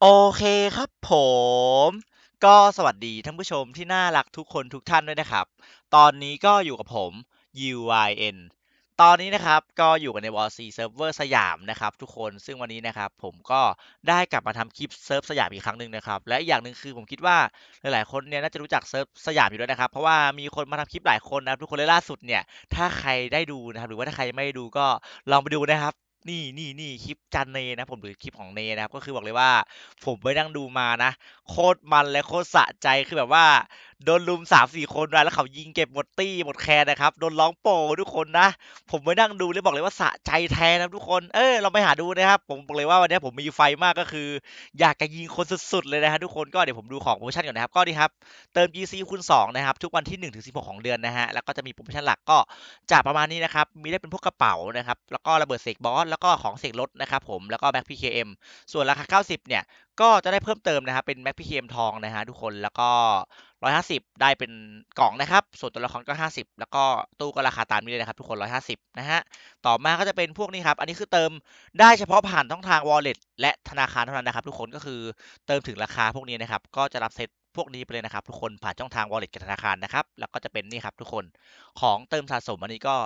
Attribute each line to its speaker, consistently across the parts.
Speaker 1: โอเคครับผม ก็สวัสดีท่านผู้ชมที่น่ารักทุกคนทุกท่านด้วยนะครับ ตอนนี้ก็อยู่กับผม UYN ตอนนี้นะครับก็อยู่กันใน WC Server สยามนะครับทุกคนซึ่งวันนี้นะครับผมก็ได้กลับมาทำคลิปเซิร์ฟสยามอีกครั้งหนึ่งนะครับและอีกอย่างหนึ่งคือผมคิดว่าหลายๆคนเนี่ยน่าจะรู้จักเซิร์ฟสยามอยู่ด้วยนะครับเพราะว่ามีคนมาทำคลิปหลายคนนะครับทุกคนและล่าสุดเนี่ยถ้าใครได้ดูนะครับหรือว่าถ้าใครยังไม่ได้ดูก็ลองไปดูนะครับ นี่นี่นี่คลิปจันเนนะผมหรือคลิปของเนนะครับก็คือบอกเลยว่า ผมไปนั่งดูมานะ โคตรมันและโคตรสะใจคือแบบว่า โดนลุมสามสี่คนมาแล้วเขายิงเก็บหมดตี้หมดแคนนะครับ โดนร้องโปทุกคนนะ ผมไปนั่งดูเลยบอกเลยว่าสะใจแทนนะทุกคนเออเราไปหาดูนะครับผมบอกเลยว่าวันนี้ผมมีไฟมากก็คือ อยากจะยิงคนสุดๆเลยนะฮะทุกคนก็เดี๋ยวผมดูของโปรโมชั่นก่อนนะครับก็ดีครับเติม GC คูณ2นะครับทุกวันที่1ถึง16 ของเดือนนะฮะแล้วก็จะมีโปรโมชั่นหลักก็จะประมาณนี้นะครับมีได้เป็นพวกกระเป๋านะครับแล้วก็ระเบิดเสกบอสแล้วก็ของเสกรถนะครับผมแล้วก็แบ็คพีเคเอ็มส่วนราคา 90 เนี่ยก็จะได้เพิ่มเติมนะครับเป็นแม็กพีเคมทองนะฮะทุกคนแล้วก็ 150 ได้เป็นกล่องนะครับ ส่วนตัวละครก็ 50 แล้วก็ตู้ก็ราคาตามนี้เลยนะครับ ทุกคน 150 นะฮะต่อมาก็จะเป็นพวกนี้ครับ อันนี้คือเติมได้เฉพาะผ่านช่องทาง wallet และธนาคารเท่านั้นนะครับ ทุกคนก็คือเติมถึงราคาพวกนี้นะครับก็จะรับเซต พวกนี้ไปเลยนะครับ ทุกคนผ่านช่องทาง wallet กับธนาคารนะครับ แล้วก็จะเป็นนี่ครับทุกคนของเติมสะสมอันนี้ก็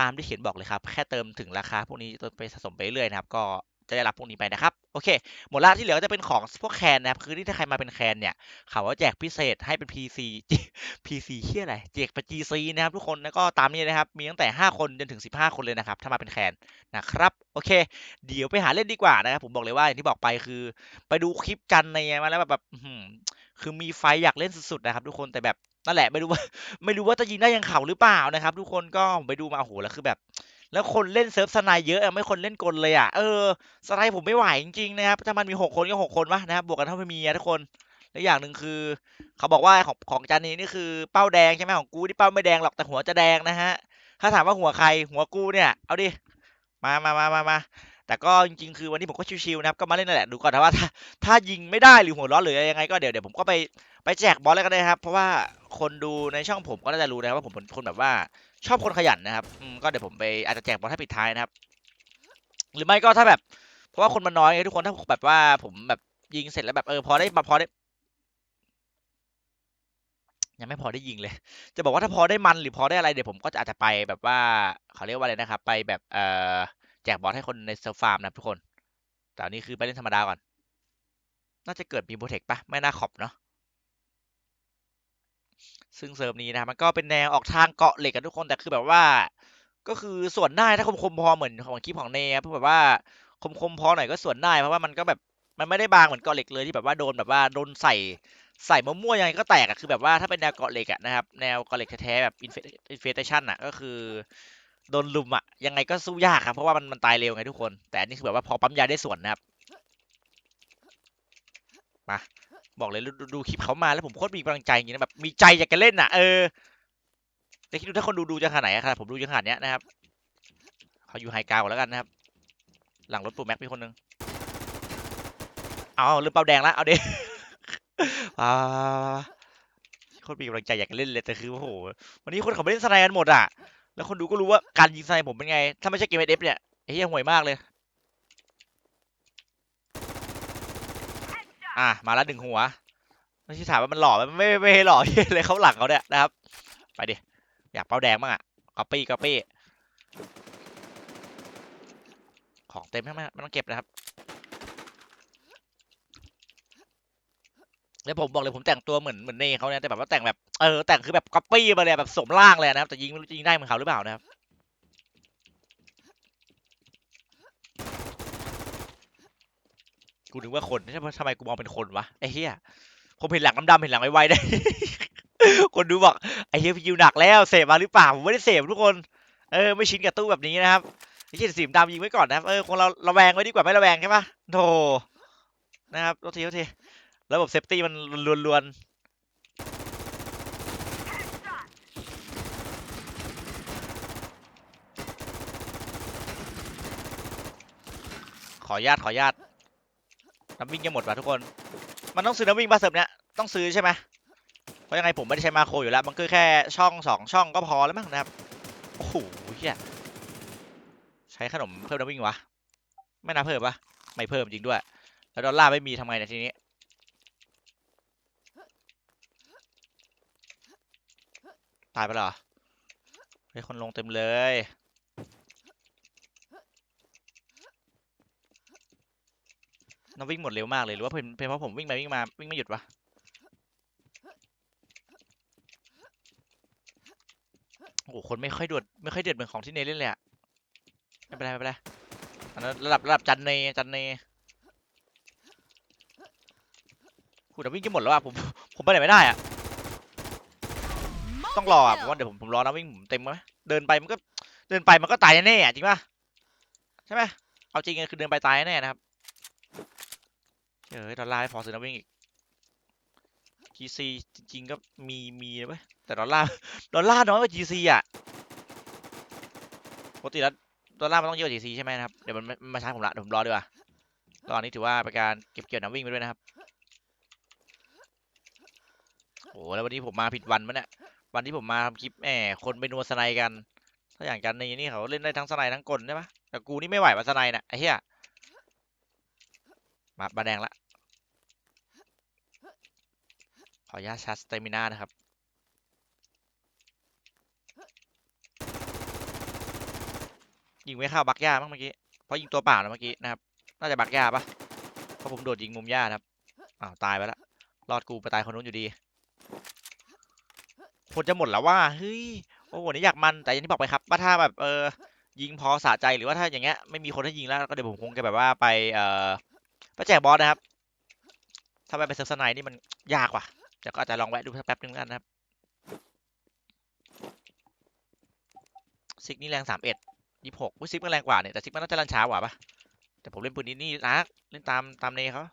Speaker 1: ตามที่เขียนบอกเลยครับ แค่เติมถึงราคาพวกนี้เติมไปสะสมไปเรื่อยนะครับ ก็จะได้รับพวกนี้ไปนะครับโอเค หมดละที่เหลือก็จะเป็นของพวกแคนนะครับ คือที่ถ้าใครมาเป็นแคนเนี่ยเขาว่าแจกพิเศษให้เป็น PC PC เฮียอะไรแจกเป็น GC นะครับทุกคนแล้วก็ตามนี้นะครับ มีตั้งแต่ 5 คนจนถึง 15 คนเลยนะครับ ถ้ามาเป็นแคนนะครับโอเค เดี๋ยวไปหาเล่นดีกว่านะครับ ผมบอกเลยว่าอย่างที่บอกไปคือ ไปดูคลิปกันในมาแล้วแบบแบบ คือมีไฟอยากเล่นสุดๆนะครับทุกคนแต่แบบนั่นแหละไม่รู้ว่า ไม่รู้ว่าจะยิงได้ยังเข่าหรือเปล่านะครับ ทุกคนก็ไปดูมาโอ้โหแล้วคือแบบ แล้วคนเล่นเซิร์ฟสไนเยอะอะไม่คนเล่นกลเลยอะเออสไนผมไม่ไหวจริงๆนะครับถ้ามันมีหกคนก็หกคนวะนะครับบวกกันเท่าไม่มีอะทุกคนและอย่างหนึ่งคือ เขาบอกว่าของของจานนี้นี่คือเป้าแดงใช่ไหมของกูที่เป้าไม่แดงหรอกแต่หัวจะแดงนะฮะถ้าถามว่าหัวใครหัวกูเนี่ย เอาดิมามามามามา แต่ก็จริงๆคือวันนี้ผมก็ชิวๆนะครับก็มาเล่นนั่นแหละดูก่อนนะว่าถ้าถ้ายิงไม่ได้หรือหัวร้อนหรือยังไงก็เดี๋ยวเดี๋ยวผมก็ไปไปแจกบอลแล้วกันนะครับ เพราะว่าคนดูในช่องผมก็น่าจะรู้นะครับว่าผมเป็นคนแบบว่าชอบคนขยันนะครับก็เดี๋ยวผมไปอาจจะแจกบอลให้ปิดท้ายนะครับ หรือไม่ก็ถ้าแบบ เพราะว่าคนมันน้อยไงทุกคนถ้าแบบว่าผมแบบยิงเสร็จแล้วแบบเออพอได้มาพอได้ยังไม่พอได้ยิงเลย จะบอกว่าถ้าพอได้มันหรือพอได้อะไรเดี๋ยวผมก็จะอาจจะไปแบบว่าเขาเรียกว่าอะไรนะครับ ไปแบบเอ่อ แจกบอลให้คนในเซิร์ฟฟาร์มนะครับทุกคน แต่อันนี้คือไปเล่นธรรมดาก่อน น่าจะเกิดมีโปรเทคปะไม่น่าขอบเนาะซึ่งเซิร์ฟนี้นะครับมันก็เป็นแนวออกทางเกาะเหล็กกันทุกคนแต่คือแบบว่า ก็คือส่วนได้ถ้าคมคมๆพอเหมือนของคลิปของเนยครับเพื่อแบบว่าคมคมๆพอหน่อยก็ส่วนได้เพราะว่ามันก็แบบมันไม่ได้บางเหมือนเกาะเหล็กเลยที่แบบว่าโดนแบบว่าโดนใส่ใส่มั่วๆยังไงก็แตกอะคือแบบว่าถ้าเป็นแนวเกาะเหล็กอะนะครับแนวเกาะเหล็กแท้ๆแบบอินเฟสชันอะก็คือ โดนลุมอะยังไงก็สู้ยากครับ เพราะว่ามันมันตายเร็วไงทุกคน แต่อันนี้คือแบบว่าพอปั๊มยาได้ส่วนนะครับ มาบอกเลยดูดูดูคลิปเขามาแล้วผมโคตรมีกำลังใจจริงๆนะแบบมีใจอยากจะเล่นอะเออแต่คิดดูถ้าคนดูดูจะขนาดไหนครับผมดูจะขนาดเนี้ยนะครับเขาอยู่ไฮกราวแล้วกันนะครับ หลังรถปูแม็กมีคนหนึงเอาลืมเป้าแดงแล้วเอาเด้อ่าโคตรมีกำลังใจอยากเล่นเลยแต่คือโอ้โหวันนี้คนเขาไม่เล่นสไนกันหมดอะ แล้วคนดูก็รู้ว่าการยิงสไนด์ผมเป็นไง ถ้าไม่ใช่เกมเอฟเนี่ยไอ้เหี้ยห่วยมากเลย อะ มาแล้วหนึ่งหัว ไม่ใช่ถามว่ามันหล่อไหมมันไม่ไม่ไม่หล่อเหี้ยเลยเขาหลังเขาเนี่ยนะครับ ไปดิ อยากเป้าแดงบ้างอะก๊อปปี้ก๊อปปี้ของเต็มใช่ไหมไม่ต้องเก็บนะครับแล้วผมบอกเลยผมแต่งตัวเหมือนเหมือนเน่เขาเนี่ยแต่แบบว่าแต่งแบบ เออแต่งคือแบบก๊อปปี้มาเลยแบบสมร่างเลยนะครับแต่ยิงไม่รู้จะยิงได้เหมือนเขาหรือเปล่านะครับกูนึกว่าคนใช่ไหมทำไมกูมองเป็นคนวะไอ้เหี้ยผมเห็นหลังดำๆเห็นหลังไวๆได้ คนดูบอกไอ้เหี้ยพี่ยิวหนักแล้วเสพมาหรือเปล่าผมไม่ได้เสพทุกคนเออไม่ชินกับตู้แบบนี้นะครับไอ้เหี้ยสีดำยิงไว้ก่อนนะครับเออคงเราระแวงไว้ดีกว่าไม่ระแวงใช่ปะโธ่นะครับโทษทีโทษทีระบบเซฟตี้มันลวนๆ ขออนุญาตขออนุญาตน้ำวิ่งจะหมดว่ะทุกคน มันต้องซื้อน้ำวิ่งป่ะเซิร์ฟเนี้ยต้องซื้อใช่ไหมเพราะยังไงผมไม่ได้ใช้มาโครอยู่แล้ว มันคือแค่ช่องสองช่องก็พอแล้วมั้งนะครับ โอ้โหเฮียใช้ขนมเพิ่มน้ำวิ่งวะ ไม่น่าเพิ่มปะไม่เพิ่มจริงด้วย แล้วดอลลาร์ไม่มีทำไงเนี่ยทีนี้ตายไปหรอเฮ้ยคนลงเต็มเลย น้องวิ่งหมดเร็วมากเลยหรือว่าเป็นเป็นเพราะผมวิ่งไปวิ่งมาวิ่งไม่หยุดวะโอ้โหคนไม่ค่อยเดือดไม่ค่อยเดือดเหมือนของที่เนเล่นเลยอะไม่เป็นไรไม่เป็นไรอันนั้นระดับระดับจันเนจันเนคุณแต่วิ่งจะหมดแล้วอะผมผมไปไหนไม่ได้อะต้องรออะผมว่าเดี๋ยวผมผมรอนะวิ่งผมเต็มไหมเดินไปมันก็เดินไปมันก็ตายแน่ๆอะจริงป่ะใช่ไหมเอาจริงๆคือเดินไปตายแน่นะครับ เฮ้ยดอลลาร์ไม่พอซื้อนะวิ่งอีก GC จริงๆก็มีมีนะเว้ยแต่ดอลลาร์ดอลลาร์น้อยกว่า GC อะปกติแล้วดอลลาร์มันต้องเยอะกว่า GC ใช่ไหมนะครับเดี๋ยวมันมาช้าผมละเดี๋ยวผมรอดีกว่าตอนนี้ถือว่าเป็นการเก็บเกี่ยวน้ำวิ่งไปด้วยนะครับโอ้โหแล้ววันนี้ผมมาผิดวันมั้เนี่ยวันที่ผมมาทำคลิปแหมคนไปนัวสไนกัน ถ้าอย่างกันในนี่เขาเล่นได้ทั้งสไนทั้งกลใช่ปะแต่กูนี่ไม่ไหวว่าสไนน่ะไอ้เหี้ยมาบาแดงละ ข ออนุญาตชาร์จสเตมินานะครับ ยิงไม่เข้าบักย่ามั้งเมื่อกี้ เพราะยิงตัวเปล่านะเมื่อกี้นะครับ น่าจะบักย่าปะเพราะผมโดดยิงมุมย่านะครับ อ้าว ตายไปละรอดกูไปตายคนนู้นอยู่ดีคนจะหมดแล้วว่า เฮ้ย โอ้โหนี่อยากมัน แต่อย่างที่บอกไปครับ ว่าถ้าแบบเออยิงพอสะใจหรือว่าถ้าอย่างเงี้ยไม่มีคนให้ยิงแล้วก็เดี๋ยวผมคงจะแบบว่าไปเอ่อไปแจกบอสนะครับ ถ้าไปเป็นเซิร์ฟสไนนี่มันยากว่ะ เดี๋ยวก็อาจจะลองแวะดูสักแป๊บนึงกันนะครับซิกนี่แรงสามเอ็ดยี่หกซิกมันแรงกว่าเนี่ยแต่ซิกมันน่าจะรันช้ากว่าปะแต่ผมเล่นปืนนี้นี่นะเล่นตามตามเนเขา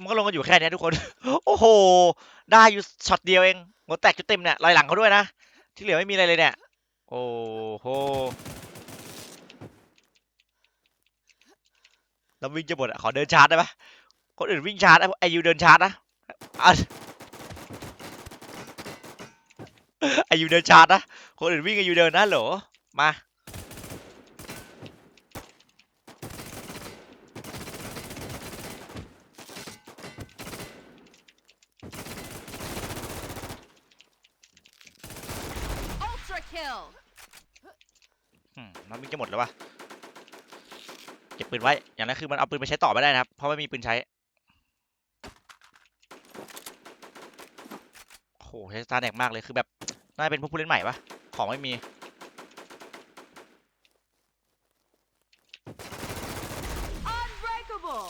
Speaker 1: มันก็ลงกันอยู่แค่นี้ทุกคน โอ้โห ได้อยู่ช็อตเดียวเองหัวแตกจุดเต็มเนี่ยลอยหลังเขาด้วยนะ ที่เหลือไม่มีอะไรเลยเนี่ย โอ้โหเราวิ่งจะหมดอะขอเดินชาร์จได้ปะคนอื่นวิ่งชาร์จไอยูเดินชาร์จนะ อะไอยูเดินชาร์จนะคนอื่นวิ่งไอยูเดินนะเหรอมา
Speaker 2: Ultra kill.
Speaker 1: อืมมันวิ่งจะหมดแล้ววะเก็บปืนไว้ อย่างนั้นคือมันเอาปืนไปใช้ต่อไม่ได้นะครับ เพราะไม่มีปืนใช้ โอ้โหใช้สตาร์แดกมากเลยคือแบบน่าจะเป็นพวกผู้เล่นใหม่ปะของไม่มี
Speaker 2: Unbreakable.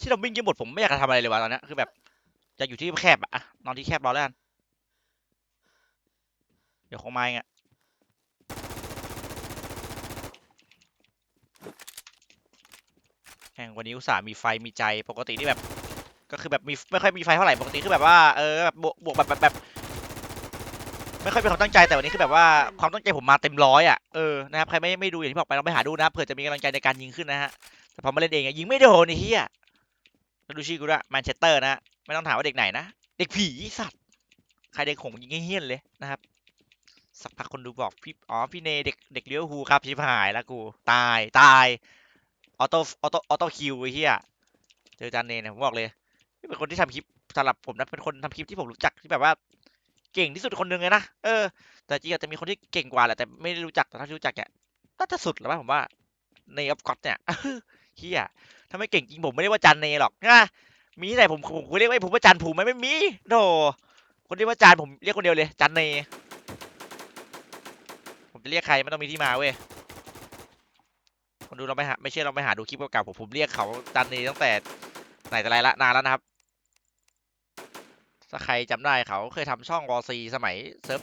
Speaker 1: ที่เราวิ่งจะหมดผมไม่อยากจะทำอะไรเลยวะตอนเนี้ยคือแบบจะอยู่ที่แคบอะอะนอนที่แคบรอแล้วกันเดี๋ยวคงมาเองอะ แห่งวันนี้อุตส่าห์มีไฟมีใจปกตินี่แบบ ก็คือแบบมีไม่ค่อยมีไฟเท่าไหร่ปกติคือแบบว่าเออแบบบวกบวกแบบแบบแบบไม่ค่อยเป็นความตั้งใจแต่วันนี้คือแบบว่าความตั้งใจผมมาเต็มร้อยอะเออนะครับใครไม่ไม่ดูอย่างที่บอกไปลองไปหาดูนะครับเผื่อจะมีกำลังใจในการยิงขึ้นนะฮะแต่พอมาเล่นเองยิงไม่โดนไอ้เหี้ยแล้วดูชื่อกูด้วยแมนเชสเตอร์นะไม่ต้องถามว่าเด็กไหนนะเด็กผีสัตว์ใครเด็กหงยิงเฮี้ยนเลยนะครับสักพักคนดูบอกพี่อ๋อพี่เนเด็กเด็กเลี้ยวฮูครับชิบหายแล้วกู ตายตาย ออโต้ออโต้ออโต้คิวไอ้เหี้ยเจอจานเนเนี่ยผมบอกเลยนี่เป็นคนที่ทำคลิปสำหรับผมนะเป็นคนทำคลิปที่ผมรู้จักที่แบบว่า เก่งที่สุดคนหนึ่งเลยนะเออแต่จริงอาจจะมีคนที่เก่งกว่าแหละแต่ไม่ได้รู้จักแต่ถ้ารู้จักเนี่ยน่าจะสุดแล้วป่ะผมว่าในออฟกอตเนี่ยเฮียถ้าไม่เก่งจริงผมไม่ได้ว่าจันเนหรอกนะมีที่ไหนผมผมเรียกว่าผมว่าจันผูไหมไม่มีโธ่คนที่ว่าจานผมเรียกคนเดียวเลยจันเนผมจะเรียกใครไม่ต้องมีที่มาเว้ย ดูเราไปหาไม่เชื่อเราไปหาดูคลิปเก่าๆผมผมเรียกเขาจันเนตั้งแต่ไหนแต่ไรละนานแล้วนะครับถ้าใครจำได้เขาเคยทำช่องวอซีสมัยเซิร์ฟ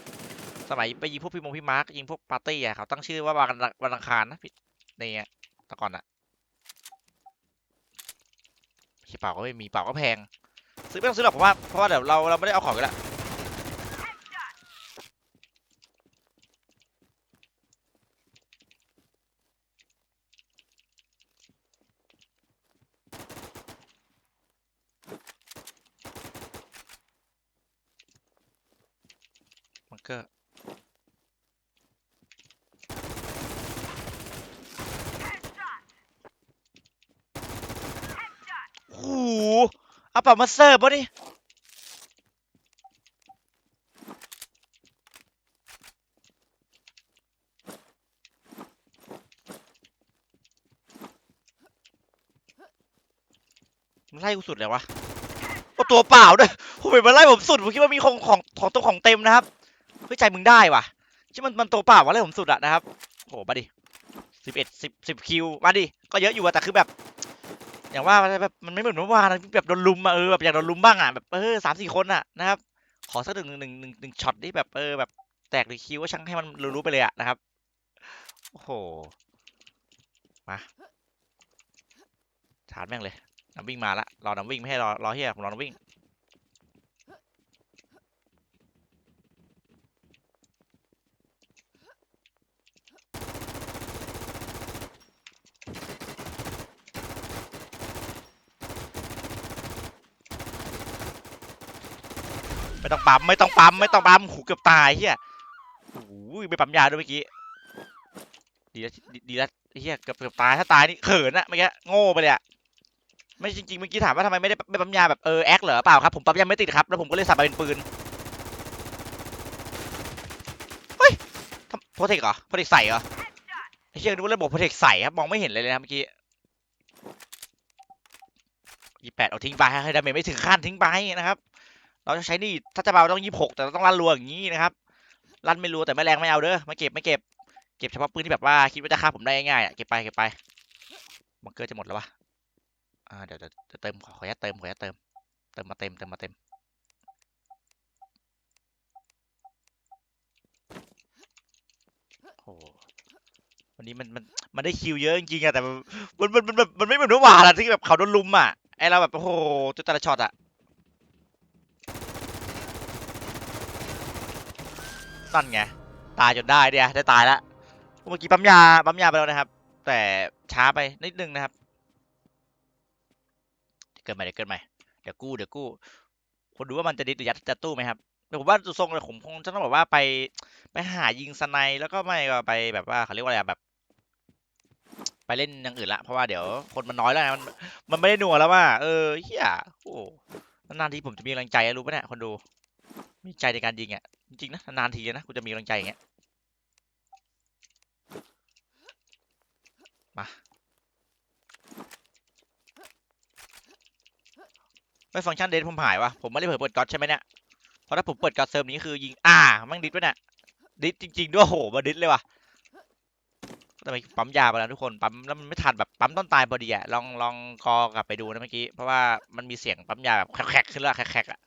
Speaker 1: สมัยไปยิงพวกพี่มงพี่มาร์กยิงพวกปาร์ตี้อะเขาตั้งชื่อว่าวันวันอังคารนะพี่เนี่ยแต่ก่อนอะพี่เป่าก็ไม่มีเป่าก็แพง ซื้อไม่ต้องซื้อหรอกเพราะว่าเพราะว่าเดี๋ยวเราเราไม่ได้เอาของกันล้วมันก็ เปล่ามาเสิร์ฟวะนี่มันไล่กูสุดเลยวะโอ้ตัวเปล่าด้วยผมเห็นมันไล่ผมสุด ผมคิดว่ามีของของของตัวของเต็มนะครับเฮ้ยใจมึงได้ว่ะที่มันมันตัวเปล่าวะไล่ผมสุดอะนะครับโหมาดิสิบเอ็ดสิบสิบคิว มาดิ ก็เยอะอยู่อะแต่คือแบบ อย่างว่าแบบมันไม่เหมือนเมื่อวานนะแบบโดนลุมอะเออแบบอยากโดนลุมบ้างอะแบบเออสามสี่คนอะนะครับ ขอสักหนึ่งหนึ่งหนึ่งหนึ่งช็อตที่แบบเออแบบแตกหรือคิวว่าช่างให้มันรู้ๆไปเลยอะนะครับโอ้โหมาชาร์จแม่งเลยน้ำวิ่งมาละรอน้ำวิ่งไม่ให้รอรอเฮียผมรอน้ำวิ่ง ไม่ต้องปั๊มไม่ต้องปั๊มไม่ต้องปั๊มหูเกือบตายเฮียโอ้ยไปปั๊มยาด้วยเมื่อกี้ดีแล้วดีแล้วเฮียเกือบเกือบตายถ้าตายนี่เขินอะเมื่อกี้โง่ไปเลยอะไม่จริงๆเมื่อกี้ถามว่าทำไมไม่ได้ไม่ปั๊มยาแบบเออแอคเหรอเปล่าครับผมปั๊มยาไม่ติดครับแล้วผมก็เลยสับมาเป็นปืนเฮ้ยโปรเทคเหรอโปรเทคใส่เหรอไอ้เชี่ยนึกว่าระบบโปรเทคใส่ครับมองไม่เห็นเลยนะเมื่อกี้ยี่แปดเอาทิ้งไปให้ดาเมจไม่ถึงขั้นทิ้งไปนะครับ เราจะใช้นี่ถ้าจะเบาต้องยี่หกแต่เราต้องลั่นรัวอย่างนี้นะครับลั่นไม่รัวแต่ไม่แรงไม่เอาเด้อไม่เก็บไม่เก็บเก็บเฉพาะปืนที่แบบว่าคิดว่าจะฆ่าผมได้ง่ายๆอะเก็บไปเก็บไปบังเกอร์จะหมดแล้ววะอ่าเดี๋ยวเดี๋ยวจะเติมขอขออนุญาตเติมขออนุญาตเติมเติมมาเต็มเติมมาเต็มโอ้วันนี้มันมันมันได้คิวเยอะจริงๆอะแต่มันมันมันมันมันไม่เหมือนเมื่อวานอะที่แบบเขาโดนลุมอะไอเราแบบโอ้โหจุดแต่ละช็อตอะ นั่นไง ตายจนได้เดียได้ตายแล้วเมื่อกี้ปั๊มยาปั๊มยาไปแล้วนะครับ แต่ช้าไปนิดนึงนะครับ เกิดใหม่เดี๋ยวเกิดใหม่เดี๋ยวกู้เดี๋ยวกู้คนดูว่ามันจะดิสหรือยัดจะตู้ไหมครับแต่ผมว่าทรงเลยผมคงจะต้องแบบว่าไปไปหายิงสไนแล้วก็ไม่ก็ไปแบบว่าเขาเรียกว่าอะไรแบบ ไปเล่นอย่างอื่นละเพราะว่าเดี๋ยวคนมันน้อยแล้วไงมันมันไม่ได้หนัวแล้วว่าเออเฮียโอ้นานๆทีผมจะมีกำลังใจรู้ปะเนี่ยคนดู มีใจในการยิงอะจริงๆนะนานทีนะกูจะมีกำลังใจอย่างเงี้ยมาไม่ฟังก์ชันเดทผมหายวะผมไม่ได้เผยเปิดก๊อตใช่ไหมเนี่ยเพราะถ้าผมเปิดก๊อตเซิร์ฟนี้คือยิงอ่ามั่งดิสวะเนี่ยดิสจริง ๆ ด้วยโหมาดิสเลยวะทำไมปั๊มยาไปแล้วทุกคนปั๊มแล้วมันไม่ทันแบบปั๊มต้นตายพอดีอะลองลองกอกลับไปดูนะเมื่อกี้เพราะว่ามันมีเสียงปั๊มยาแบบแคกๆขึ้นแล้วแคกๆอะ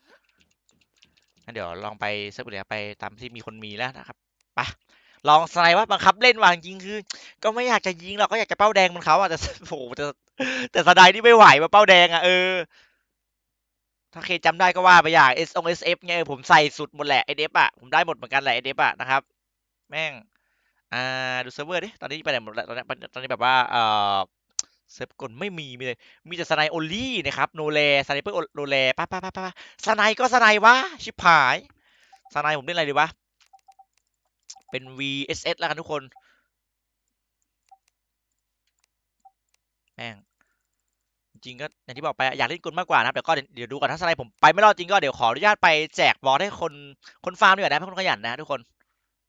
Speaker 1: งั้นเดี๋ยวลองไปเซิร์ฟอื่นไปตามที่มีคนมีแล้วนะครับไปลองสไลด์ว่าบังคับเล่นวางจริงคือ ก็ไม่อยากจะยิงหรอกก็อยากจะเป้าแดงมันเขาอะแต่โหแต่แต่สไลด์นี่ไม่ไหวมาเป้าแดงอะเออถ้าเคจำได้ก็ว่าไปอย่าง S อง SF ไงเออผมใส่สุดหมดแหละ SF อะผมได้หมดเหมือนกันแหละ SF อะนะครับ แม่งอ่าดูเซิร์ฟเวอร์ดิตอนนี้ไปไหนหมดแล้วตอนนี้ตอนนี้แบบว่าเอ่อ เซิร์ฟกลไม่มีมีเลยมีแต่สไนโอลี่นะครับโนแลสไนเปอร์โนแลป้าป้าป้าป้าสไนก็สไนวะชิบหายสไนผมเล่นอะไรดีวะเป็น VSS แล้วกันทุกคนแม่งจริงก็อย่างที่บอกไปอยากเล่นกลมากกว่านะครับเดี๋ยวก็เดี๋ยวดูก่อนถ้าสไลด์ผมไปไม่รอดจริงก็เดี๋ยวขออนุญาตไปแจกบอลให้คนคนฟาร์มดีกว่านะเพราะคนขยันนะทุกคน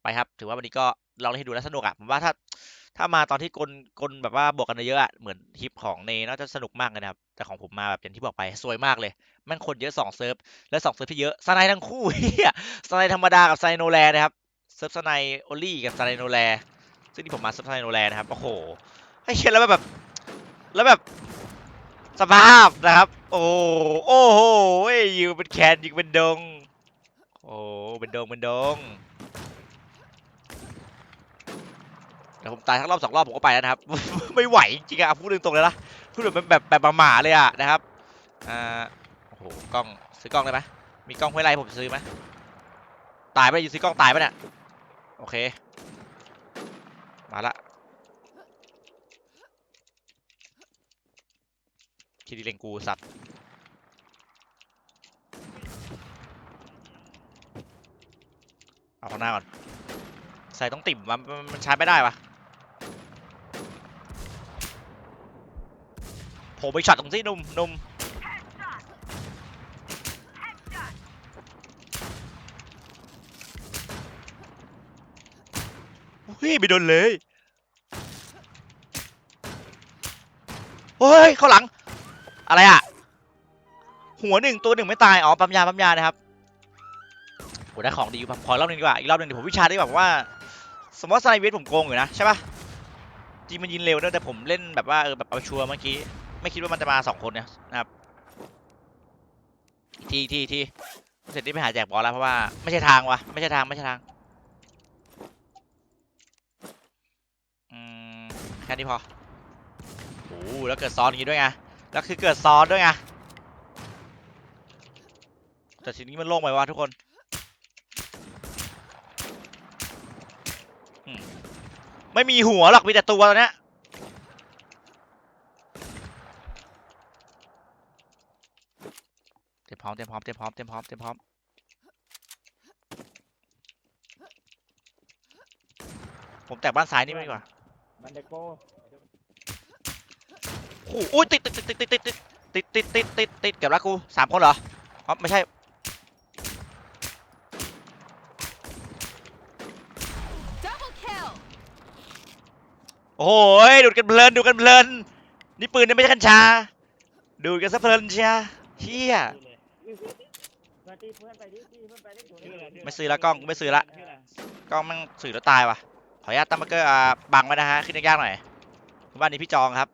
Speaker 1: ไปครับ ถือว่าวันนี้ก็ลองเล่นให้ดูแล้วสนุกอะผมว่าถ้า ถ้ามาตอนที่กลกลแบบว่าบวกกันเยอะๆอะเหมือนฮิปของเนน่าจะสนุกมากเลยนะครับ แต่ของผมมาแบบอย่างที่บอกไปสวยมากเลยแมันคนเยอะสองเซิร์ฟและสองเซิร์ฟที่เยอะสไนด์ทั้งคู่เฮียสไนด์ธรรมดากับสไนด์โนแลนะครับเซิร์ฟสไนด์โอลี่กับสไนด์โนแลซึ่งที่ผมมาเซิร์ฟสไนด์โนแลนะครับโอ้โหไอ้เชี่ยแล้วแบบ แล้วแบบสภาพนะครับ โอ้โอ้โหยิงเป็นแคนยิงเป็นดง โอ้เป็นดงเป็นดง เดี๋ยวผมตายทั้งรอบสองรอบผมก็ไปแล้วนะครับ ไม่ไหวจริงๆอะพูดตรงๆเลยนะพูดแบบแบบแบบหมาๆเลยอะนะครับอ่าโอ้โหกล้องซื้อกล้องได้ไหมมีกล้องห้วยไรผมซื้อไหมตายไปอยู่ซื้อกล้องตายไปเนี่ยโอเค มาละคิดดีเลงกูสัตว์เอาข้างหน้าก่อนใส่ต้องติ่มมันมันมันชาร์จไม่ได้ปะ ผมไปช็อตตรงที่นุ่มนุ่มเฮ้ยไปโดนเลยเฮ้ยเข้าหลัง อะไรอะหัวหนึ่งตัวหนึ่งไม่ตาย อ๋อ ปั๊มยา ปั๊มยา นะครับโหได้ของดีอยู่ขอรอบนึงดีกว่า อีกรอบนึงเดี๋ยวผมวิชาได้แบบว่า สมมติสไนเวทผมโกงอยู่นะ ใช่ปะจริงมันยิงเร็วด้แต่ผมเล่นแบบว่าเออแบบเอาชัวร์เมื่อกี้ ไม่คิดว่ามันจะมาสองคนเนี่ยนะครับ ทีทีทีเสร็จที่ไปหาแจกบอลแล้วเพราะว่าไม่ใช่ทางวะไม่ใช่ทางไม่ใช่ทางอืมแค่นี้พอโอ้แล้วเกิดซ้อนอย่างงี้ด้วยไงแล้วคือเกิดซ้อนด้วยไงแต่ทีนี้มันโล่งไปวะทุกคนไม่มีหัวหรอกมีแต่ตัวตอนเนี้ยเตรียมพร้ อมเตรียมพร้อมเตรียมพร้อมเตรียมพร้อมเตรียมพร้อมผมแตกบ้านซ้ายนี่ไม่ดีกว่า
Speaker 3: มันเดโก
Speaker 1: โอ้โหอุ๊ยติดติดติดติดติดติดติดติดติดติดติดเกือบแล้วกูสามคนเหรออ๋อไม่ใช่
Speaker 2: Double kill.
Speaker 1: โอ้โหยดูดกันเพลินดูดกันเพลินนี่ปืนนี่ไม่ใช่กัญชาดูดกันซะเพลินเชียเฮีย
Speaker 3: เพื่อนตีเพื่อนไปดิตีเพื่อนไปดิถูก
Speaker 4: ชื่ออะไรชื่อ
Speaker 1: ไม่ซื้อละกล้องกูไม่ซื้อละ
Speaker 4: ชื่ออะไร
Speaker 1: กล้องแมันสื่อแล้วตายว่ะขออนุญาตตั้งมาร์เกอร์อ่าบังไว้นะฮะขึ้นยากๆหน่อยบ้านนี้พี่จองครับ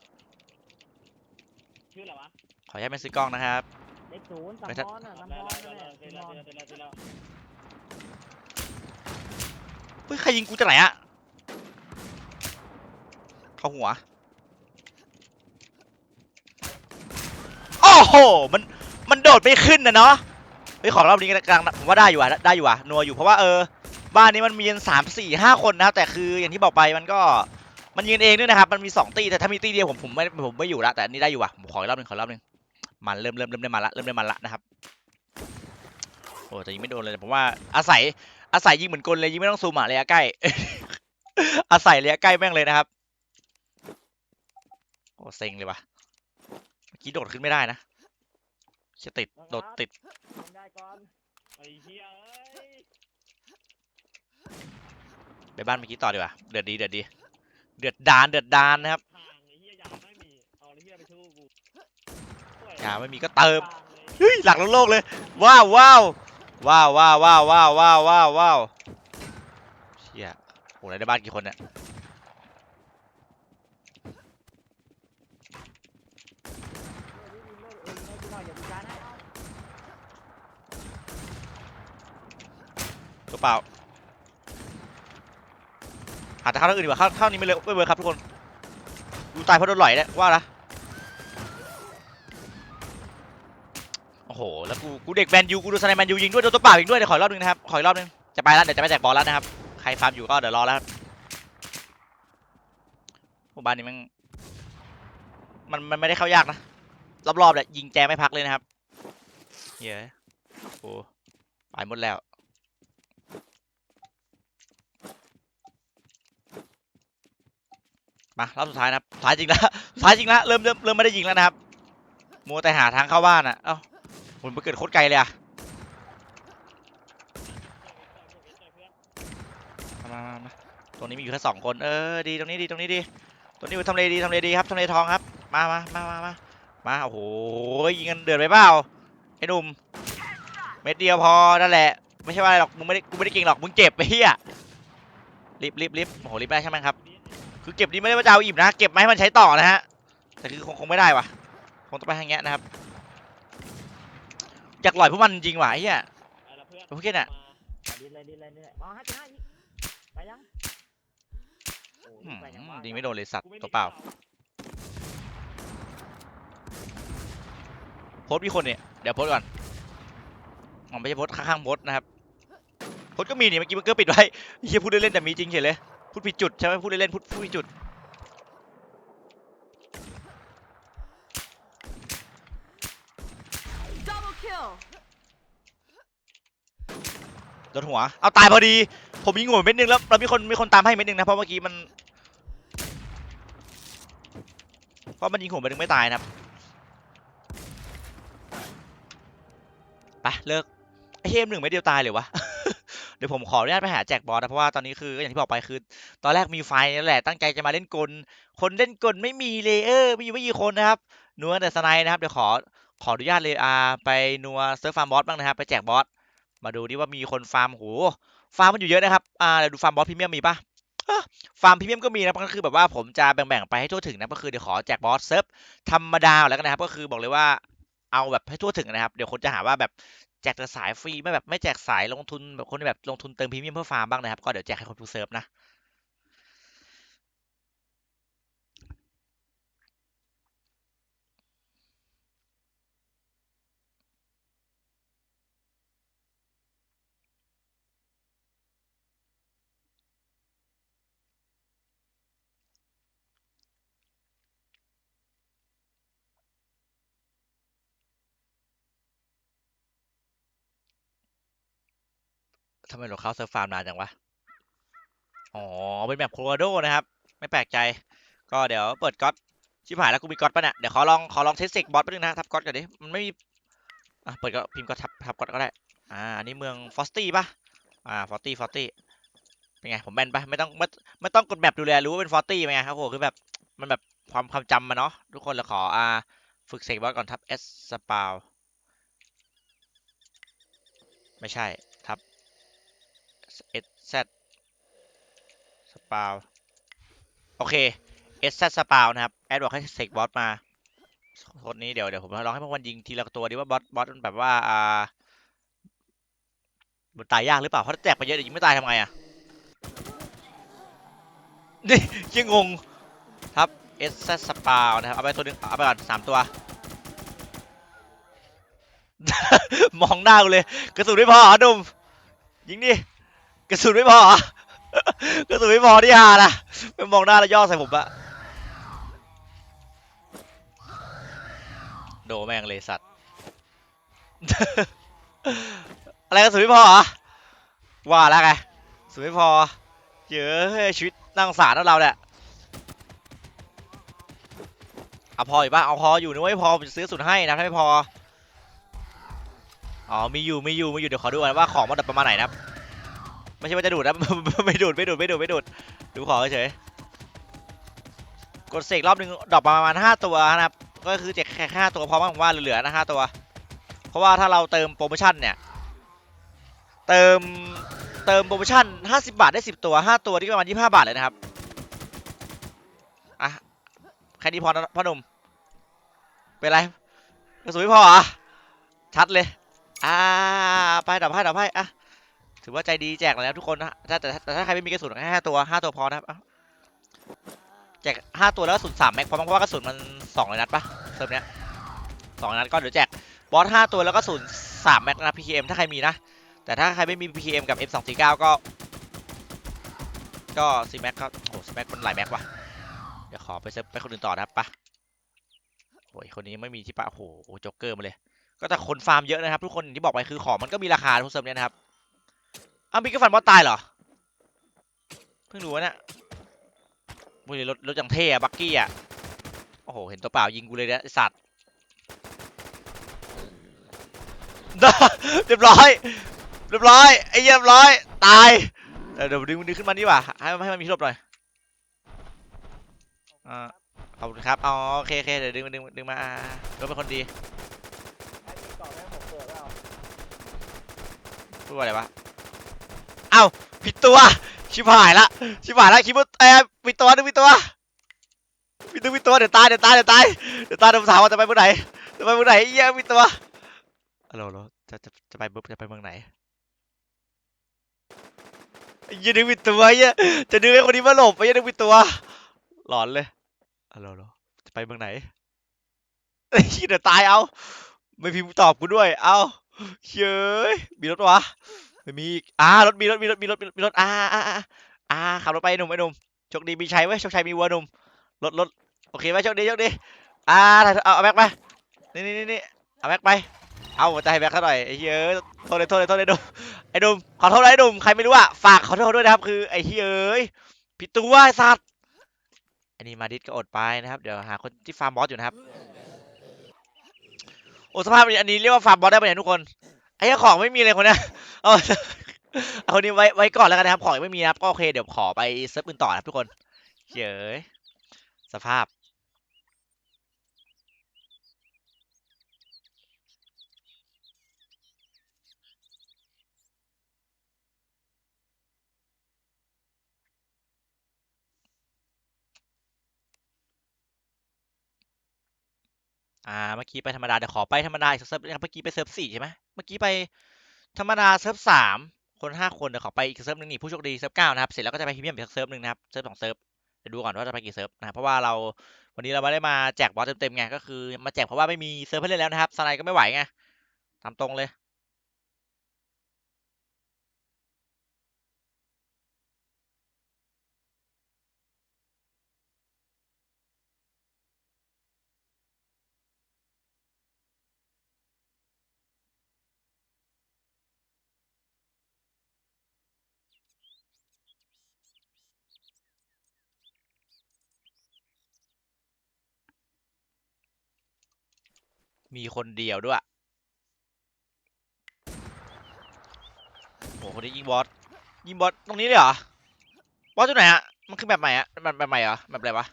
Speaker 4: ชื่ออะไรวะ
Speaker 1: ขออนุญาตไม่ซื้อกล้องนะครับ
Speaker 3: เด็กศูนย์สาม
Speaker 1: ไม่ทัน
Speaker 3: มอนอะสาม
Speaker 4: ได้
Speaker 3: มอน
Speaker 4: แล้ว
Speaker 3: นั่นแหละ
Speaker 4: ได้
Speaker 3: สาม
Speaker 4: แล้ว
Speaker 3: มอน
Speaker 4: ได้แล้วได้แล้ว
Speaker 1: เฮ้ยใครยิงกูจากไหนอะเข้าหัวโอ้โหมัน มันโดดไม่ขึ้นนะเนาะเฮ้ยของรอบนี้กลังผมว่าได้อยู่อะได้อยู่อะนัวอยู่เพราะว่าเออบ้านนี้มันมีกันสามสี่ห้าคนนะครับแต่คืออย่างที่บอกไปมันก็มันยืนเองด้วยนะครับมันมีสองตีแต่ถ้ามีตีเดียวผมผมไม่ผมไม่อยู่ละแต่อันนี้ได้อยู่อะผมขออีกรอบหนึงขออีกรอบหนึงมันเริ่มเริ่มเริ่มได้มันละเริ่มได้มันละนะครับโอ้แต่ยิงไม่โดนเลยผมว่าอาศัยอาศัยยิงเหมือนกลเลยยิงไม่ต้องซูมอะระยะใกล้ อาศัยระยะใกล้แม่งเลยนะครับโอ้เซ็งเลยว่ะเมื่อกี้โดดขึ้นไม่ได้นะ จะติดโดดติด
Speaker 3: ทำได้ก่อน
Speaker 4: ไอ้เหี้ยเอ้ย
Speaker 1: ไปบ้านเมื่อกี้ต่อดีกว่าเดือดดีเดือดดี เดือดดานเดือดดานนะครับ
Speaker 4: ทางไอ้เหี้ยยาไม่มีเอาไอ้เหี้ยไปชู้กู
Speaker 1: อย่าไม่มีก็เติม
Speaker 4: ทางเลย
Speaker 1: เฮ้ยหลักโลกเลย ว้าวว้าวว้าวว้าวว้าวว้าวว้าวว้าวว้าวเชี่ยโอ้ยในบ้านกี่คนเนี่ย
Speaker 3: เออยิงโลดเออยิงโลดกูหน่อยอย่าดูการนะ
Speaker 1: ตัวเปล่าหาทางเข้าทางอื่นดีกว่าเข้าเข้านี้ไม่เลยไม่เวิร์คครับทุกคนกูตายเพราะโดนหลอยเนี่ยว่าละโอ้โหแล้วกูกูเด็กแมนยูกูดูสไนแมนยูยิงด้วยโดนตัวเปล่ายิงด้วยเดี๋ยวขออีกรอบนึงนะครับขออีกรอบนึงจะไปแล้วเดี๋ยวจะไปแจกบอลแล้วนะครับใครฟาร์มอยู่ก็เดี๋ยวรอแล้วครับหมู่บ้านนี้มันมันมันไม่ได้เข้ายากนะรอบๆเนี่ยยิงแจไม่พักเลยนะครับเฮ้ยโอ้ไปหมดแล้ว มารอบสุดท้ายนะครับสุดท้ายจริงแล้วสุดท้ายจริงแล้วเริ่มเริ่มเริ่มไม่ได้ยิงแล้วนะครับมัวแต่หาทางเข้าบ้านอะเอ้าผมไปเกิดโคตรไกลเลยอะมามามามาตรงนี้มีอยู่แค่สองคน เออ ดี ตรงนี้ดี ตรงนี้ดี ตรงนี้ทำเลดีทำเลดีครับทำเลทองครับ มามามามามามา โอ้โห ยิงกันเดือดไปเปล่า ไอ้หนุ่ม เม็ดเดียวพอ นั่นแหละ ไม่ใช่ว่าอะไรหรอก มึงไม่ได้ กูไม่ได้เก่งหรอก มึงเจ็บไปเฮียรีบรีบรีบโอ้โหรีบได้ใช่ไหมครับ คือเก็บนี้ไม่ได้ว่าจะเอาอิ่มนะ เก็บมาให้มันใช้ต่อนะฮะ แต่คือคงคงไม่ได้ว่ะคงต้องไปทางเงี้ยนะครับ อยากหล่อยพวกมันจริงว่ะไอ้เหี้ย
Speaker 4: ไอ้ละเพื่อน
Speaker 1: โอเคน่ะ
Speaker 4: มา
Speaker 3: ดีเลยดีเลยดีเลยมาให้ชนะอีกไปยังโอ้
Speaker 1: อื
Speaker 3: ย
Speaker 1: ม
Speaker 3: ไปยังวะ
Speaker 1: ยิงไม่โดนเลยสัตว์
Speaker 4: กูไม่มี
Speaker 1: ตัวเปล่าโพสต์มีคนเนี่ยเดี๋ยวโพสต์ก่อนอ๋อไม่ใช่โพสต์ข้างๆโพสต์นะครับโพสต์ก็มีนี่เมื่อกี้มันก็ปิดไว้เฮียพูดเล่นๆแต่มีจริงเฉยเลย พูดผิดจุดใช่ไหมพูดเล่นๆพูดพูดผิดจุด
Speaker 2: Double kill.
Speaker 1: โดนหัว เอาตายพอดี ผมยิงหัวเม็ดนึงแล้วแล้วมีคนมีคนตามให้เม็ดนึงนะ เพราะเมื่อกี้มัน เพราะมันยิงหัวเม็ดนึงไม่ตายนะครับ ไปเลิกไอเทมหนึ่งไม่เดียวตายเลยวะ เดี๋ยวผมขออนุญาตไปหาแจกบอลนะเพราะว่าตอนนี้คืออย่างที่บอกไปคือ ตอนแรกมีไฟนั่นแหละตั้งใจจะมาเล่นกล คนเล่นกลไม่มีเลเยเออมีไม่กี่คนนะครับนัวแต่สไนนะครับเดี๋ยวขอขออนุญาตเลยอาไปนัวเซิร์ฟฟาร์มบอสบ้างนะครับไปแจกบอสมาดูดิว่ามีคนฟาร์มโหฟาร์มมันอยู่เยอะนะครับอ่าเดี๋ยวดูฟาร์มบอสพรีเมียมมีปะฟาร์มพรีเมียมก็มีนะก็คือแบบว่าผมจะแบ่งๆไปให้ทั่วถึงนะก็คือเดี๋ยวขอแจกบอสเซิร์ฟธรรมดาแล้วกันนะครับ ก็คือบอกเลยว่าเอาแบบให้ทั่วถึงนะครับ เดี๋ยวคนจะหาว่าแบบ จกแต่สายฟรีไม่แบบไม่แจกสายลงทุนแบบคนที่แบบลงทุนเติมพรีเมียมเพื่อฟาร์มบ้างนะครับ ก็เดี๋ยวแจกให้ครบทุกเซิร์ฟนะำไมเราเข้าเซิร์ฟฟาร์มนานจังวะ อ๋อ เป็นแบบโคโลราโดนะครับ ไม่แปลกใจ ก็เดี๋ยวเปิดก๊อตชิบหายแล้วกูมีก๊อตปะเนี่ย เดี๋ยวขอลองขอลองเทสเซกบอสไปหนึงนะทับก๊อตก่อนดิ มันไม่มี อะ เปิดก็พิมพ์ก็ทับทับก๊อตก็ได้ อ่า อันนี้เมืองฟอสตี้ปะอ่า ฟอสตี้ ฟอสตี้ เป็นไง ผมแมนปะไม่ต้องไม่ไม่ต้องกดแมปดูแลรู้ว่าเป็นฟอสตี้เป็นไงครับโหคือแบบมันแบบความความจำมาเนาะทุกคนเราขออ่าฝึกเสกบอสก่อนทับ S สสปาวไม่ใช่ Z สปาวโอเค S Z สปาวนะครับ แอดบอกให้เสกบอสมาคนนี้เดี๋ยวเดี๋ยวผมลองให้พวกมันยิงทีละตัวดีว่าบอสบอสมันแบบว่าอ่ามันตายยากหรือเปล่าเพราะถ้าแตกไปเยอะเดี๋ยวยิงไม่ตายทำไงอะนี่ยังงงครับ S Z สปาวนะครับเอาไปตัวหนึงเอาไปก่อนสามตัว มองหน้ากูเลย กระสุนไม่พอเหรอหนุ่มยิงดิ กระสุนไม่พอ กระสุนไม่พอที่ฮานะไปมองหน้าแล้วย่อใส่ผมอะโดแม่งเลยสัตว์ อะไรกระสุนไม่พอเหรอว่าแล้วไงกระสุนไม่พอเยอะชีวิตนั่งสารนะเราเนี่ยเอาพออยู่ปะเอาพออยู่นึกว่าไม่พอจะซื้อสุนให้นะถ้าไม่พอ อ๋อ มีอยู่ มีอยู่ มีอยู่ เดี๋ยวขอดูก่อนว่าของมันแบบประมาณไหนนะครับ ไม่ใช่ว่าจะดูดนะ ไม่ดูดไม่ดูดไม่ดูดไม่ดูดดูขอเฉยกดเสกรอบหนึ่งดรอปประมาณห้าตัวนะครับ ก็คือแจกแค่ห้าตัวพอมั้งผมว่าเหลือๆนะห้าตัว เพราะว่าถ้าเราเติมโปรโมชั่นเนี่ย เติมเติมโปรโมชั่นห้าสิบาทได้สิบตัวห้าตัวที่ประมาณยี่ห้าบาทเลยนะครับ อะแค่นี้พอพ่อหนุ่ม เป็นไรกระสุนไม่พอเหรอชัดเลย อ่า ไปดับให้ดับให้อะ ถือว่าใจดีแจกแล้วทุกคนนะถ้าแต่แต่ถ้าใครไม่มีกระสุนแค่ห้าตัวห้าตัวพอนะครับแจกห้าตัวแล้วกระสุนสามแม็กเพราะเพราะว่ากระสุนมันสองเลยนัดปะเซิร์ฟเนี้ยสองนัดก็เดี๋ยวแจกบอสห้าตัวแล้วก็กระสุนสามแม็กนะ PKM ถ้าใครมีนะ แต่ถ้าใครไม่มี PKM กับ M249 ก็ ก็ซีแม็กก็โอ้ซีแม็กคนหลายแม็กว่ะเดี๋ยวขอไปเซฟไปคนอื่นต่อนะครับปะโอ้ยคนนี้ไม่มีที่ปะโอ้โหโจ๊กเกอร์มาเลย ก็แต่คนฟาร์มเยอะนะครับ ทุกคนที่บอกไปคือของมันก็มีราคาทุกเซิร์ฟเนี่ยนะครับ อ้าวมีก็ฟันบอสตายเหรอ เพิ่งรู้ว่าเนี่ยบุยรถรถอย่างเท่อะบักกี้อะโอ้โห เห็นตัวเปล่ายิงกูเลยเนี่ยไอสัตว์เรียบร้อย เรียบร้อย ไอ้เหี้ยเรียบร้อย ตายเออเดี๋ยวดึงดึงขึ้นมานี่ว่ะให้มันให้มันมีที่หลบหน่อยอ่าขอบคุณครับอ๋อโอเคโอเคเดี๋ยวดึงดึงดึงมาอ่าก็เป็นคนดี
Speaker 3: ไอ้มีกล่องให้ผมเปิดแล้ว
Speaker 1: พูดว่าอะไรวะเอ้า ผิดตัวชิบหายละชิบหายละคิดว่าเอ้ผิดตัวนึงผิดตัวผิดตัวผิดตัวเดี๋ยวตายเดี๋ยวตายเดี๋ยวตายเดี๋ยวตายเดี๋ยวถามว่าจะไปเมื่อไหร่จะไปเมื่อไหร่เหี้ยผิดตัวฮัลโหลฮัลโหลจะจะจะไปจะไปเมืองไหนไอ้เหี้ยนึกผิดตัวเหี้ยจะดึงไอ้คนนี้มาหลบไอ้เหี้ยนึกผิดตัว หลอนเลยฮัลโหลฮัลโหลจะไปเมืองไหนเดี๋ยวตายเอาไม่พิมพ์ตอบกูด้วย เอาเชยมีรถวะ ไม่มีอีกอ่ารถมีรถมีรถมีรถมีรถอ่าอ่าอ่าอ่าขับรถไปหนุ่มไอ้หนุ่มโชคดีมีชัยไว้ยโชคชัยมีวัวหนุ่มรถรถโอเคไหมโชคดีโชคดีอ่าถ่ายเอาเอาแม็กไปนี่นี่นี่นี่เอาแม็กไปเอาหัวใจให้แม็กเขาหน่อยไอ้เหี้ยเอะโทษเลยโทษเลยโทษเลยหนุ่มไอ้หนุ่มขอโทษนะไอ้หนุ่มใครไม่รู้อะฝากขอโทษด้วยนะครับคือไอ้เหี้ยเอ้ยผิดตัวไอ้สัตว์อันนี้มาดิสก็อดไปนะครับเดี๋ยวหาคนที่ฟาร์มบอสอยู่นะครับโอ้สภาพอันนี้เรียกว่าฟาร์มบอสได้ปะเนี่ยทุกคนไอ้เหี้ยของไม่มีเลยคนเนี้ย เอาเอาคนนี้ไว้ไว้ก่อนแล้วกันนะครับ ของยังไม่มีนะครับ ก็โอเคเดี๋ยวขอไปเซิร์ฟอื่นต่อนะครับทุกคนเย้ยสภาพ อ่า เมื่อกี้ไปธรรมดาเดี๋ยวขอไปธรรมดาอีกสักเซิร์ฟนะครับเมื่อกี้ไปเซิร์ฟสี่ใช่ไหมเมื่อกี้ไป ธรรมดาเซิร์ฟสามคนห้าคนเดี๋ยวขอไปอีกเซิร์ฟหนึงนี่ผู้โชคดีเซิร์ฟเก้านะครับ เสร็จแล้วก็จะไปพรีเมียมอีกเซิร์ฟหนึ่งนะครับ เซิร์ฟสองเซิร์ฟเดี๋ยวดูก่อนว่าจะไปกี่เซิร์ฟนะครับเพราะว่าเราวันนี้เราไม่ได้มาแจกบอสเต็มๆไงก็คือมาแจกเพราะว่าไม่มีเซิร์ฟให้เล่นแล้วนะครับสไนก็ไม่ไหวไงตามตรงเลย มีคนเดียวด้วยโอ้โหคนนี้ยิงบอสยิงบอสตรงนี้เลยเหรอบอสตัวไหนฮะมันคือแบบใหม่อะแบบแบบใหม่เหรอแบบอะไรวะ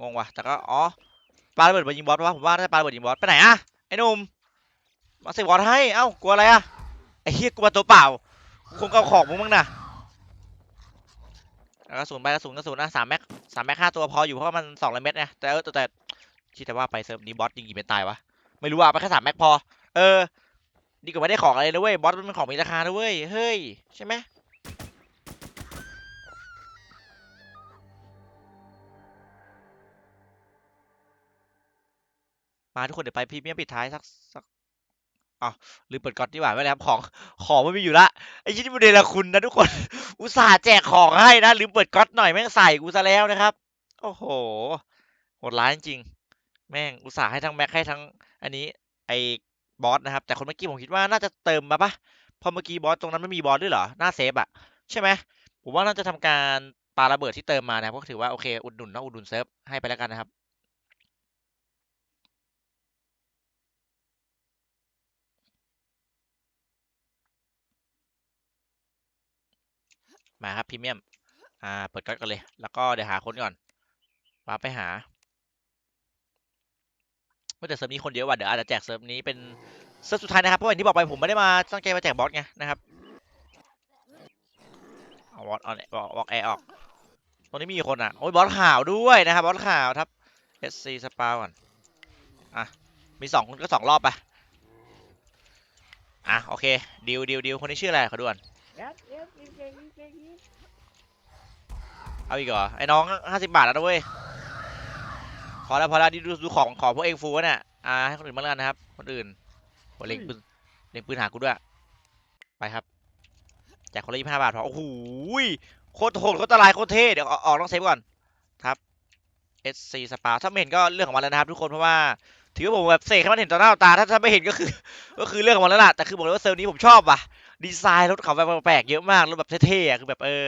Speaker 1: งงว่ะแต่ก็อ๋อปาระเบิดมายิงบอสวะผมว่าน่าจะปาระเบิดยิงบอสไปไหนอะไอ้นุ่มมาเสกบอสให้เอ้ากลัวอะไรอะไอ้เฮียกลัวตัวเปล่าคงเอาของมึงมั้งนะแล้วกระสุนไปกระสุนกระสุนนะสามแม็กสามแม็กห้าตัวพออยู่เพราะว่ามันสองร้อยเม็ดไงแต่เออแต่แต่คิดแต่ว่าไปเซิร์ฟนี้บอสยิงกี่เม็ดตายวะ ไม่รู้อะไปแค่สามแม็กพอ เออ ดีกว่าไม่ได้ของอะไรนะเว้ย บอสมันเป็นของมีราคานะเว้ย เฮ้ย ใช่ไหมมาทุกคนเดี๋ยวไปพรีเมียมปิดท้ายสักสักอ๋อลืมเปิดก๊อตดีกว่าไม่เป็นไรครับของของไม่มีอยู่ละไอ้ชิ้นโมเดลคุณนะทุกคน อุตส่าห์แจกของให้นะลืมเปิดก๊อตหน่อยแม่งใส่กูซะแล้วนะครับ โอ้โหโหดร้ายจริงๆแม่งอุตส่าห์ให้ทั้งแม็กให้ทั้ง อันนี้ไอ้บอสนะครับ แต่คนเมื่อกี้ผมคิดว่าน่าจะเติมมาปะพราะเมื่อกี้บอสตรงนั้นไม่มีบอสด้วยเหรอ หน้าเซฟอะใช่ไหมผมว่าน่าจะทำการปาระเบิดที่เติมมานะครับก็ถือว่าโอเคอุดหนุนนะอุดหนุนเซิร์ฟให้ไปแล้วกันนะครับมาครับพรีเมียม อ่า เปิดก๊อตกันเลย แล้วก็เดี๋ยวหาคนก่อนมาไปหา ว่าแต่เซิร์ฟนี้คนเยอะว่ะเดี๋ยวอาจจะแจกเซิร์ฟนี้เป็นเซิร์ฟสุดท้ายนะครับเพราะอย่างที่บอกไปผมไม่ได้มาตั้งใจมาแจกบอสไงนะครับเอาบอสอนบอกบอกแอร์ออกตรงนี้มีกี่คนอะโอ้ยบอสข่าวด้วยนะครับบอสข่าวครับ SC สปาก่อนอะมีสองคนก็สองรอบไปอะโอเคดิวดิวดิวคนนี้ชื่ออะไรขอดูก่อน
Speaker 3: เย็ดเย็ดยิงเก่งยิงเก่งยิง
Speaker 1: เอาอีกเหรอไอ้น้องห้าสิบบาทแล้วนะเว้ย พอแล้วพอแล้วดูดูของของพวกเองฟูเนี่ยอ่าให้คนอื่นมางแล้วกันนะครับคนอื่นโหเล็งปืนเล็งปืนหากูด้วยไปครับแจกคนละยี่ห้าบาทพอโอ้โหโคตรโหดโคตรอันตรายโคตรเท่เดี๋ยวออกออกต้องเซฟก่อนครับ SC สปาถ้าไม่เห็นก็เรื่องของมันแล้วนะครับทุกคนเพราะว่าถือว่าผมแบบเสกให้มันเห็นต่อหน้าต่อตาถ้าถ้าไม่เห็นก็คือ ก็คือเรื่องของมันแล้วล่ะแต่คือบอกเลยว่าเซลล์นี้ผมชอบว่ะดีไซน์รถเขาแบบแปลกเยอะมากรถแบบเท่ๆอะคือแบบเออ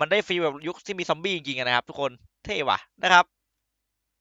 Speaker 1: มันได้ฟีลแบบยุคที่มีซอมบี้จริงๆนะครับทุกคนเท่ว่ะนะครับ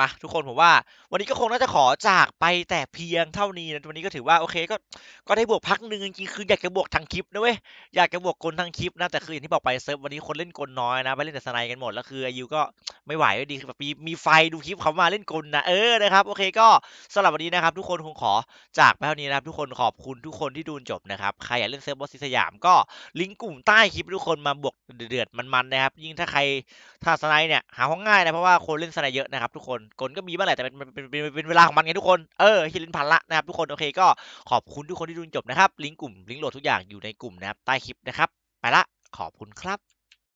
Speaker 1: มาทุกคนผมว่า วันนี้ก็คงน่าจะขอจากไปแต่เพียงเท่านี้นะวันนี้ก็ถือว่าโอเคก็ก็ได้บวกพักหนึ่งจริงๆคืออยากจะบวกทางคลิปนะเว้ยอยากจะบวกกลทางคลิปนะแต่คืออย่างที่บอกไปเซิร์ฟวันนี้คนเล่นกลน้อยนะไปเล่นแต่สไนกันหมดแล้วคืออายุก็ไม่ไหวดีคือแบบมีมีไฟดูคลิปเขามาเล่นกลนะเออนะครับโอเคก็สำหรับวันนี้นะครับ ทุกคนคงขอจากไปเท่านี้นะครับ ทุกคนขอบคุณทุกคนที่ดูจบนะครับใครอยากเล่นเซิร์ฟบอสซิสยามก็ลิงก์กลุ่มใต้คลิปทุกคนมาบวกเดือดมันๆนะครับยิ่งถ้าใครถ้าสไนเนี่ยหาห้องง่ายนะเพราะว่าคนเล่นสไนเยอะนะครับทุกคนกลก็มีบ้างแหละแต่เป็นเป็นเป็นเป็นเป็นเวลาของมันไงทุกคนเออฮิลินพันละนะครับทุกคนโอเคก็ขอบคุณทุกคนที่ดูจนจบนะครับลิงก์กลุ่มลิงก์โหลดทุกอย่างอยู่ในกลุ่มนะครับใต้คลิปนะครับไปละขอบคุณครับ